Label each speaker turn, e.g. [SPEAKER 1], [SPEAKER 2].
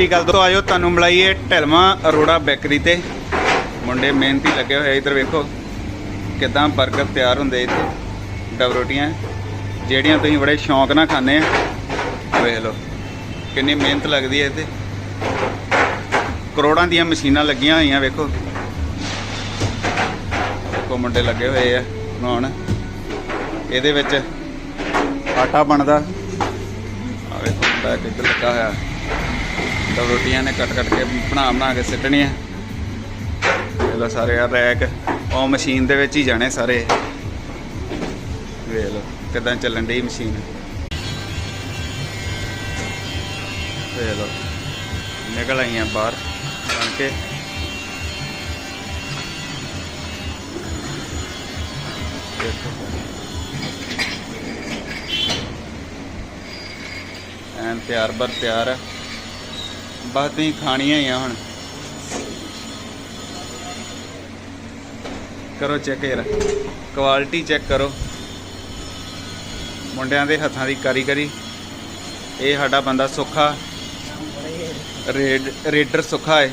[SPEAKER 1] ਸ਼੍ਰੀ ਅਕਾਲ ਦੋਸਤੋ, ਆਇਓ ਤੁਹਾਨੂੰ ਮਿਲਾਈਏ ਢਲਵਾ ਅਰੋੜਾ ਬੇਕਰੀ ਤੇ। ਮੁੰਡੇ ਮਿਹਨਤੀ ਲੱਗੇ ਹੋਏ ਇੱਧਰ ਵੇਖੋ ਕਿਦਾਂ 버ਗਰ ਤਿਆਰ ਹੁੰਦੇ ਇੱਥੇ, ਡਬ ਰੋਟੀਆਂ। ਜਿਹੜੀਆਂ ਤੁਸੀਂ ਬੜੇ ਸ਼ੌਂਕ ਨਾਲ ਖਾਂਦੇ ਆ, ਵੇਖ ਲਓ ਕਿੰਨੀ ਮਿਹਨਤ ਲੱਗਦੀ ਹੈ ਇੱਥੇ। ਕਰੋੜਾਂ ਦੀਆਂ ਮਸ਼ੀਨਾਂ ਲੱਗੀਆਂ ਹੋਈਆਂ, ਵੇਖੋ। ਵੇਖੋ ਮੁੰਡੇ ਲੱਗੇ ਹੋਏ ਆ ਬਣਾਉਣ। ਇਹਦੇ ਵਿੱਚ ਆਟਾ ਬਣਦਾ। ਆ ਵੇਖੋ ਮੁੰਡਾ ਕਿੱਧਰ ਲੱਗਾ ਹੋਇਆ। ਤਾਂ ਰੋਟੀਆਂ ਨੇ ਕੱਟ ਕੱਟ ਕੇ ਬਣਾ ਬਣਾ ਕੇ ਸਿੱਟਣੀਆਂ। ਇਹ ਲੋ ਸਾਰੇ ਆ ਰੈਕ। ਉਹ ਮਸ਼ੀਨ ਦੇ ਵਿੱਚ ਹੀ ਜਾਣੇ ਸਾਰੇ। ਵੇਖ ਲਓ, ਕਿਦਾਂ ਚੱਲਣ ਡਈ ਮਸ਼ੀਨ। ਵੇਖ ਲਓ, ਨਿਕਲ ਆਈਆਂ ਬਾਹਰ ਬਣ ਕੇ ਐਨ ਤਿਆਰ ਬਰ ਤਿਆਰ ਹੈ ਬਸ ਤੁਸੀਂ ਖਾਣੀਆਂ ਹੀ ਆ ਹੁਣ। ਕਰੋ ਚੈੱਕ ਯਾਰ। ਕੁਆਲਿਟੀ ਚੈੱਕ ਕਰੋ। ਮੁੰਡਿਆਂ ਦੇ ਹੱਥਾਂ ਦੀ ਕਾਰੀਗਰੀ। ਇਹ ਸਾਡਾ ਬੰਦਾ ਸੁੱਖਾ। ਰੇਡ, ਰੇਡਰ ਸੁੱਖਾ ਹੈ